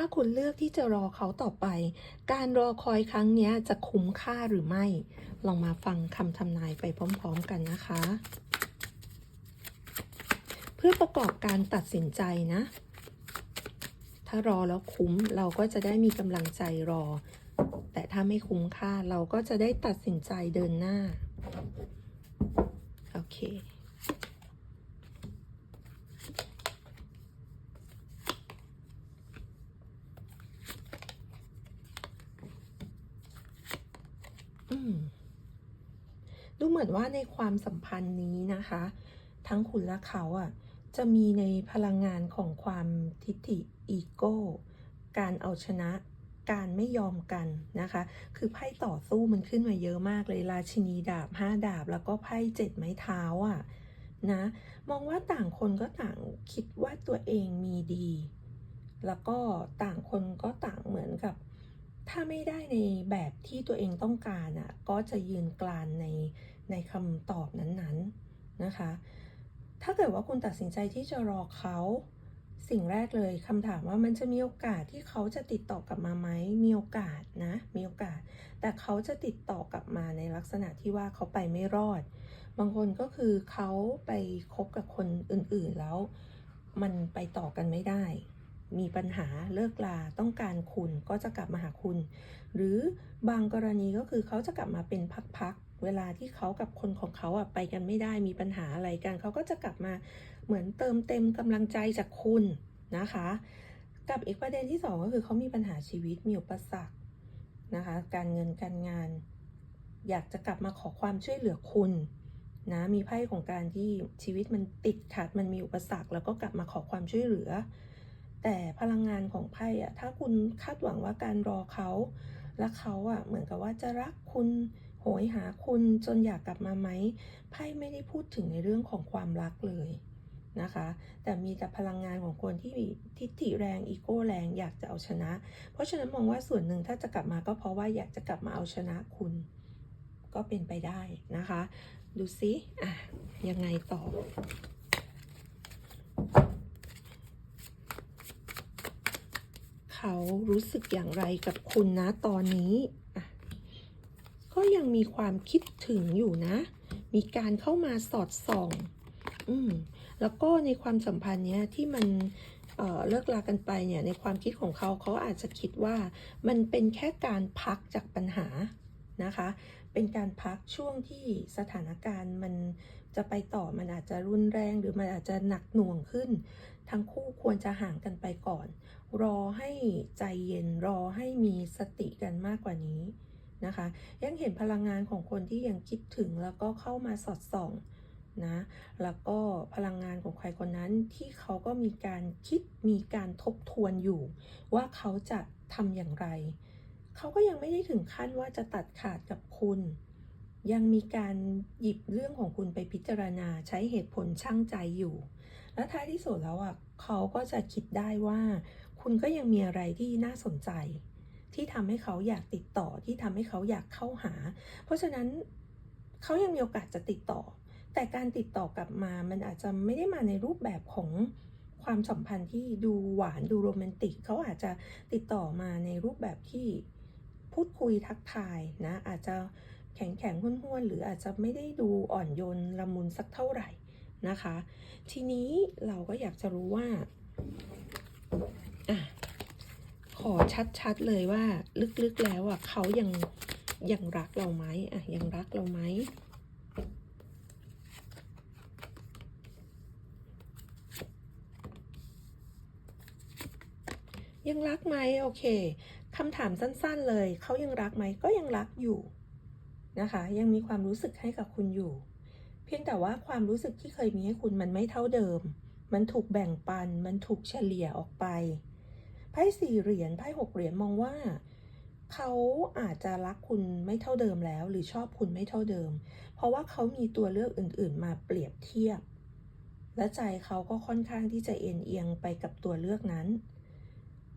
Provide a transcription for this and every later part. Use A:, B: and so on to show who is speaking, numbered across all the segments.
A: ถ้าคุณเลือกที่จะรอเขาต่อไป การรอคอยครั้งนี้จะคุ้มค่าหรือไม่ ลองมาฟังคำทำนายไปพร้อม ๆ กันนะคะ เพื่อประกอบการตัดสินใจนะ ถ้ารอแล้วคุ้มเราก็จะได้มีกำลังใจรอ แต่ถ้าไม่คุ้มค่าเราก็จะได้ตัดสินใจเดินหน้า โอเค อืม ดูเหมือนว่าในความสัมพันธ์นี้นะคะ ทั้งคุณและเขาอะจะมีในพลังงานของความทิฐิอีโก้ การเอาชนะ การไม่ยอมกันนะคะ คือไพ่ต่อสู้มันขึ้นมาเยอะมากเลยราชินีดาบห้าดาบ แล้วก็ไพ่เจ็ดไม้เท้าอะนะมองว่าต่างคนก็ต่างคิดว่าตัวเองมีดี แล้วก็ต่างคนก็ต่างเหมือนกับ ถ้าไม่ได้ในแบบที่ตัวเองต้องการอะก็จะยืนกลานในในคำตอบนั้นๆนะคะ ถ้าเกิดว่าคุณตัดสินใจที่จะรอเขาสิ่งแรกเลยคำถามว่ามันจะมีโอกาสที่เขาจะติดต่อกลับมาไหมมีโอกาสนะ มีโอกาส แต่เขาจะติดต่อกลับมาในลักษณะที่ว่าเขาไปไม่รอด บางคนก็คือเขาไปคบกับคนอื่นๆแล้ว มันไปต่อกันไม่ได้ มีปัญหาเลิกลาต้องการคุณก็จะกลับมาหาคุณ หรือบางกรณีก็คือเขาจะกลับมาเป็นพักๆ เวลาที่เขากับคนของเขาอะไปกันไม่ได้มีปัญหาอะไรกัน เขาก็จะกลับมาเหมือนเติมเต็มกำลังใจจากคุณนะคะ กับอีกประเด็นที่สองก็คือเขามีปัญหาชีวิตมีอุปสรรคนะคะ การเงินการงาน อยากจะกลับมาขอความช่วยเหลือคุณนะมีไพ่ของการที่ชีวิตมันติดขัดมันมีอุปสรรค แล้วก็กลับมาขอความช่วยเหลือ แต่พลังงานของไพ่อะถ้าคุณคาดหวังว่าการรอเขาและเขาอะเหมือนกับว่าจะรักคุณโหยหาคุณจนอยากกลับมาไหมไพ่ไม่ได้พูดถึงในเรื่องของความรักเลยนะคะ แต่มีแต่พลังงานของคนที่มีทิฏฐิแรงอีโก้แรงอยากจะเอาชนะ เพราะฉะนั้นมองว่าส่วนหนึ่งถ้าจะกลับมาก็เพราะว่าอยากจะกลับมาเอาชนะคุณ ก็เป็นไปได้นะคะ ดูซิอะยังไงต่อ เขารู้สึกอย่างไรกับคุณนะตอนนี้ ก็ยังมีความคิดถึงอยู่นะ มีการเข้ามาสอดส่อง อืม แล้วก็ในความสัมพันธ์เนี้ยที่มันเเลิกลากันไปเนี่ย ในความคิดของเขาเขาอาจจะคิดว่ามันเป็นแค่การพักจากปัญหานะคะ เป็นการพักช่วงที่สถานการณ์มันจะไปต่อมันอาจจะรุนแรงหรือมันอาจจะหนักหน่วงขึ้น ทั้งคู่ควรจะห่างกันไปก่อน รอให้ใจเย็นรอให้มีสติกันมากกว่านี้นะคะ ยังเห็นพลังงานของคนที่ยังคิดถึงแล้วก็เข้ามาสอดส่องนะแล้วก็พลังงานของใครคนนั้นที่เขาก็มีการคิดมีการทบทวนอยู่ ว่าเขาจะทำอย่างไร เขาก็ยังไม่ได้ถึงขั้นว่าจะตัดขาดกับคุณ ยังมีการหยิบเรื่องของคุณไปพิจารณาใช้เหตุผลช่างใจอยู่ และท้ายที่สุดแล้วอะเขาก็จะคิดได้ว่า คุณก็ยังมีอะไรที่น่าสนใจ ที่ทำให้เขาอยากติดต่อที่ทำให้เขาอยากเข้าหา เพราะฉะนั้นเขายังมีโอกาสจะติดต่อ แต่การติดต่อกลับมามันอาจจะไม่ได้มาในรูปแบบของความสัมพันธ์ที่ดูหวานดูโรแมนติกเขาอาจจะติดต่อมาในรูปแบบที่พูดคุยทักทายนะอาจจะ แข็งแข็งห้วนห้วนๆ หรืออาจจะไม่ได้ดูอ่อนโยนละมุนสักเท่าไหร่นะคะ ทีนี้เราก็อยากจะรู้ว่าอะขอชัดๆเลยว่าลึกๆแล้วอะเขายังยังรักเราไหมอะยังรักเราไหมยังรักไหมโอเคคำถามสั้นๆเลย เขายังรักไหมก็ยังรักอยู่ นะคะ ยังมีความรู้สึกให้กับคุณอยู่ เพียงแต่ว่าความรู้สึกที่เคยมีให้คุณมันไม่เท่าเดิม มันถูกแบ่งปัน มันถูกเฉลี่ยออกไป ไพ่สี่เหรียญ ไพ่หกเหรียญมองว่าเขาอาจจะรักคุณไม่เท่าเดิมแล้ว หรือชอบคุณไม่เท่าเดิม เพราะว่าเขามีตัวเลือกอื่น ๆ มาเปรียบเทียบ และใจเขาก็ค่อนข้างที่จะเอ็นเอียงไปกับตัวเลือกนั้น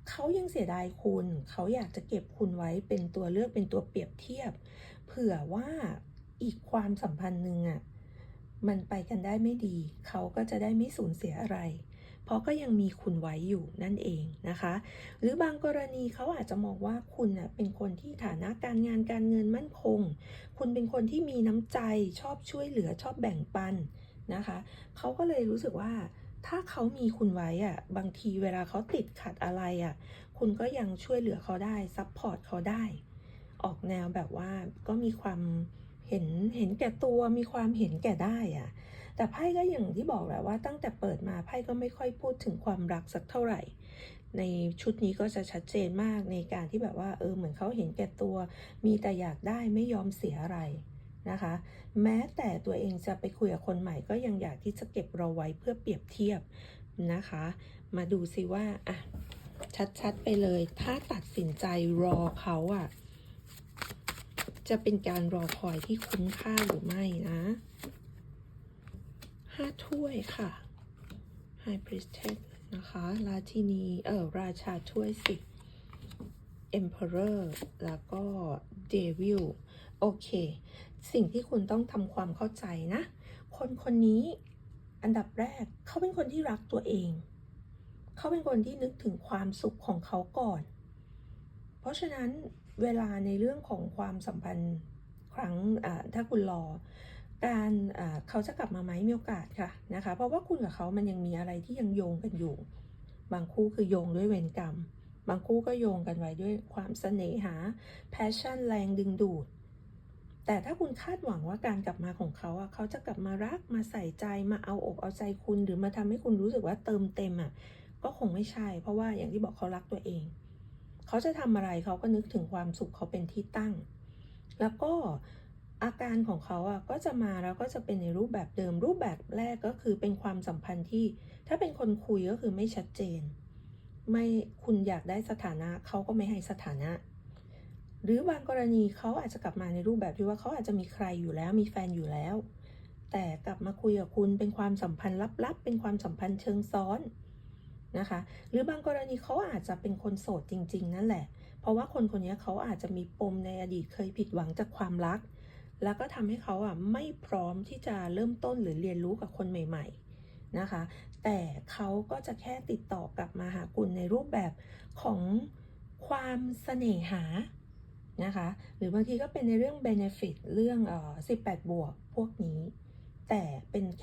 A: เขายังเสียดายคุณ เขาอยากจะเก็บคุณไว้เป็นตัวเลือกเป็นตัวเปรียบเทียบ เผื่อว่าอีกความสัมพันธ์หนึ่งอะ่ะมันไปกันได้ไม่ดี เขาก็จะได้ไม่สูญเสียอะไร เพราะก็ยังมีคุณไว้อยู่นั่นเองนะคะ หรือบางกรณีเขาอาจจะมองว่าคุณน่ะเป็นคนที่ฐานะการงานการเงินมั่นคง คุณเป็นคนที่มีน้ำใจชอบช่วยเหลือชอบแบ่งปันนะคะเขาก็เลยรู้สึกว่าถ้าเขามีคุณไว้อะบางทีเวลาเขาติดขัดอะไรอะคุณก็ยังช่วยเหลือเขาได้ซัพพอร์ตเขาได้ แนวแบบว่าก็มีความเห็นเห็นแก่ตัวมีความเห็นแก่ได้อะแต่ไพ่ก็อย่างที่บอกแหละว่าตั้งแต่เปิดมาไพ่ก็ไม่ค่อยพูดถึงความรักสักเท่าไหร่ ในชุดนี้ก็จะชัดเจนมากในการที่แบบว่าเออเหมือนเขาเห็นแก่ตัว มีแต่อยากได้ไม่ยอมเสียอะไรนะคะ แม้แต่ตัวเองจะไปคุยกับคนใหม่ก็ยังอยากที่จะเก็บเราไว้เพื่อเปรียบเทียบนะคะ มาดูซิว่าอะชัดๆไปเลย ถ้าตัดสินใจรอเขาอะ จะเป็นการรอคอยที่คุ้มค่าหรือไม่นะห้าถ้วยค่ะ High Priestess นะคะ ราชินี เออราชาถ้วยสิ Emperor แล้วก็ Devil โอเค สิ่งที่คุณต้องทำความเข้าใจนะ คนคนนี้อันดับแรกเขาเป็นคนที่รักตัวเอง เขาเป็นคนที่นึกถึงความสุขของเขาก่อน เพราะฉะนั้น เวลาในเรื่องของความสัมพันธ์ครั้งถ้าคุณรอ การเขาจะกลับมาไหมมีโอกาสค่ะนะคะเพราะว่าคุณกับเขามันยังมีอะไรที่ยังโยงกันอยู่ บางคู่คือโยงด้วยเวรกรรม บางคู่ก็โยงกันไว้ด้วยความเสน่หา passion แรงดึงดูดแต่ถ้าคุณคาดหวังว่าการกลับมาของเขาอะเขาจะกลับมารักมาใส่ใจมาเอาอกเอาใจคุณ หรือมาทำให้คุณรู้สึกว่าเติมเต็มอะก็คงไม่ใช่ เพราะว่าอย่างที่บอกเขารักตัวเอง เขาจะทำอะไรเขาก็นึกถึงความสุขเขาเป็นที่ตั้ง แล้วก็อาการของเขาอะก็จะมาแล้วก็จะเป็นในรูปแบบเดิม รูปแบบแรกก็คือเป็นความสัมพันธ์ที่ ถ้าเป็นคนคุยก็คือไม่ชัดเจน ไม่คุณอยากได้สถานะเขาก็ไม่ให้สถานะ หรือบางกรณีเขาอาจจะกลับมาในรูปแบบที่ว่าเขาอาจจะมีใครอยู่แล้วมีแฟนอยู่แล้ว แต่กลับมาคุยกับคุณเป็นความสัมพันธ์ลับๆ เป็นความสัมพันธ์เชิงซ้อน นะคะ หรือบางกรณีเขาอาจจะเป็นคนโสดจริง ๆ นั่นแหละ เพราะว่าคนคนนี้เขาอาจจะมีปมในอดีตเคยผิดหวังจากความรัก แล้วก็ทำให้เขาอะไม่พร้อมที่จะเริ่มต้นหรือเรียนรู้กับคนใหม่ ๆนะคะ แต่เขาก็จะแค่ติดต่อกลับมาหาคุณในรูปแบบของความเสน่หานะคะ หรือบางทีก็เป็นในเรื่อง benefit เรื่องเอ่อ18 บวกพวกนี้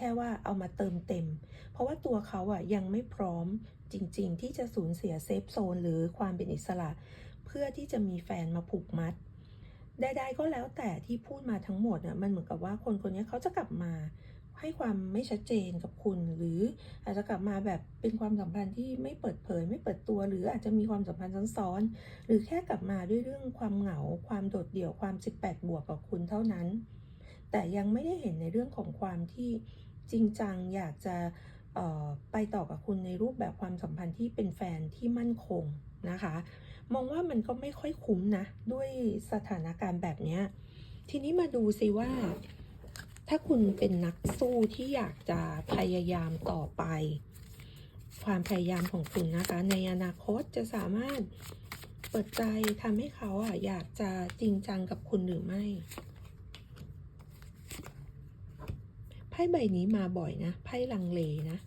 A: ค่ว่าเอามาเติมเต็ม เพราะว่าตัวเขาอะยังไม่พร้อมจริง ๆ ที่จะสูญเสียเซฟโซนหรือความเป็นอิสระ เพื่อที่จะมีแฟนมาผูกมัดใดๆก็แล้วแต่ที่พูดมาทั้งหมดอะมันเหมือนกับว่าคนคนนี้เขาจะกลับมาให้ความไม่ชัดเจนกับคุณ หรืออาจจะกลับมาแบบเป็นความสัมพันธ์ที่ไม่เปิดเผย ไม่เปิดตัว หรืออาจจะมีความสัมพันธ์ซ้อนๆหรือแค่กลับมาด้วยเรื่องความเหงา ความโดดเดี่ยวความ 18 บวกกับคุณเท่านั้น แต่ยังไม่ได้เห็นในเรื่องของความที่ จริงจังอยากจะไปต่อกับคุณในรูปแบบความสัมพันธ์ที่เป็นแฟนที่มั่นคงนะคะ มองว่ามันก็ไม่ค่อยคุ้มนะ ด้วยสถานการณ์แบบนี้ทีนี้มาดูสิว่า ถ้าคุณเป็นนักสู้ที่อยากจะพยายามต่อไป ความพยายามของคุณนะคะ ในอนาคตจะสามารถเปิดใจทำให้เขาอะอยากจะจริงจังกับคุณหรือไม่ ไพ่ใบนี้มาบ่อยนะไพ่ลังเลนะ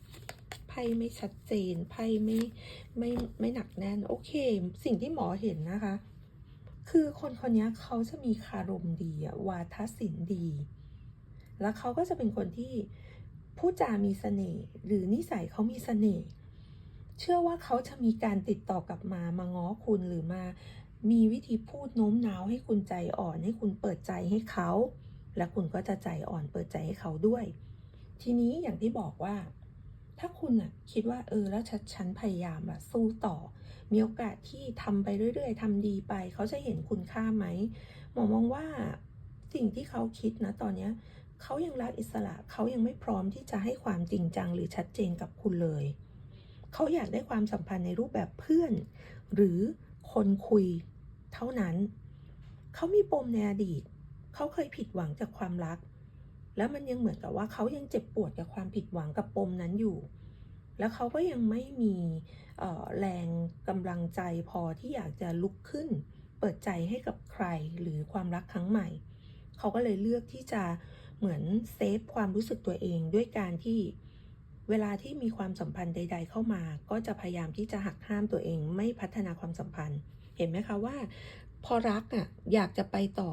A: ไพ่ไม่ชัดเจนไพ่ไม่ไม่ไม่หนักแน่น โอเค สิ่งที่หมอเห็นนะคะ คือคนคนนี้เขาจะมีคารมดีวาทศิลป์ดี แล้วเขาก็จะเป็นคนที่พูดจามีเสน่ห์หรือนิสัยเขามีเสน่ห์เชื่อว่าเขาจะมีการติดต่อกลับมามาง้อคุณหรือมา มีวิธีพูดโน้มน้าวให้คุณใจอ่อนให้คุณเปิดใจให้เขา และคุณก็จะใจอ่อนเปิดใจให้เขาด้วย ทีนี้อย่างที่บอกว่า ถ้าคุณอะคิดว่าเออแล้วฉันฉันพยายามอะสู้ต่อ มีโอกาสที่ทำไปเรื่อย ๆทำดีไป เขาจะเห็นคุณค่าไหมหมอมองว่าสิ่งที่เขาคิดนะตอนเนี้ยเขายังรักอิสระเขายังไม่พร้อมที่จะให้ความจริงจังหรือชัดเจนกับคุณเลย เขาอยากได้ความสัมพันธ์ในรูปแบบเพื่อน หรือคนคุยเท่านั้น เขามีปมในอดีต เขาเคยผิดหวังจากความรัก แล้วมันยังเหมือนกับว่าเขายังเจ็บปวดกับความผิดหวังกับปมนั้นอยู่ แล้วเขาก็ยังไม่มีแรงกำลังใจพอที่อยากจะลุกขึ้น เปิดใจให้กับใครหรือความรักครั้งใหม่ เขาก็เลยเลือกที่จะเหมือนเซฟความรู้สึกตัวเองด้วยการที่เวลาที่มีความสัมพันธ์ใด ๆ เข้ามา ก็จะพยายามที่จะหักห้ามตัวเองไม่พัฒนาความสัมพันธ์ เห็นไหมคะว่า พอรักอะอยากจะไปต่อ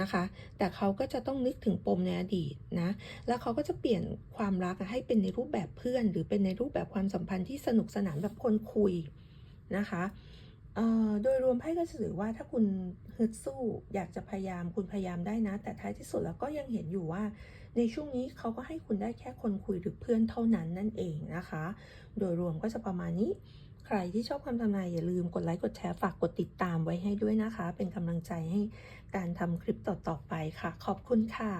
A: นะคะ แต่เขาก็จะต้องนึกถึงปมในอดีตนะ แล้วเขาก็จะเปลี่ยนความรักให้เป็นในรูปแบบเพื่อน หรือเป็นในรูปแบบความสัมพันธ์ที่สนุกสนานแบบคนคุยนะคะโดยรวมไพ่ก็จะถือว่าถ้าคุณฮึดสู้อยากจะพยายามคุณพยายามได้นะ แต่ท้ายที่สุดแล้วก็ยังเห็นอยู่ว่า ในช่วงนี้เขาก็ให้คุณได้แค่คนคุยหรือเพื่อนเท่านั้นนั่นเองนะคะ โดยรวมก็จะประมาณนี้ ใครที่ชอบคำทำนายอย่าลืมกดไลค์กดแชร์ฝากกดติดตามไว้ให้ด้วยนะคะ เป็นกำลังใจให้การทำคลิปต่อๆไปค่ะ ขอบคุณค่ะ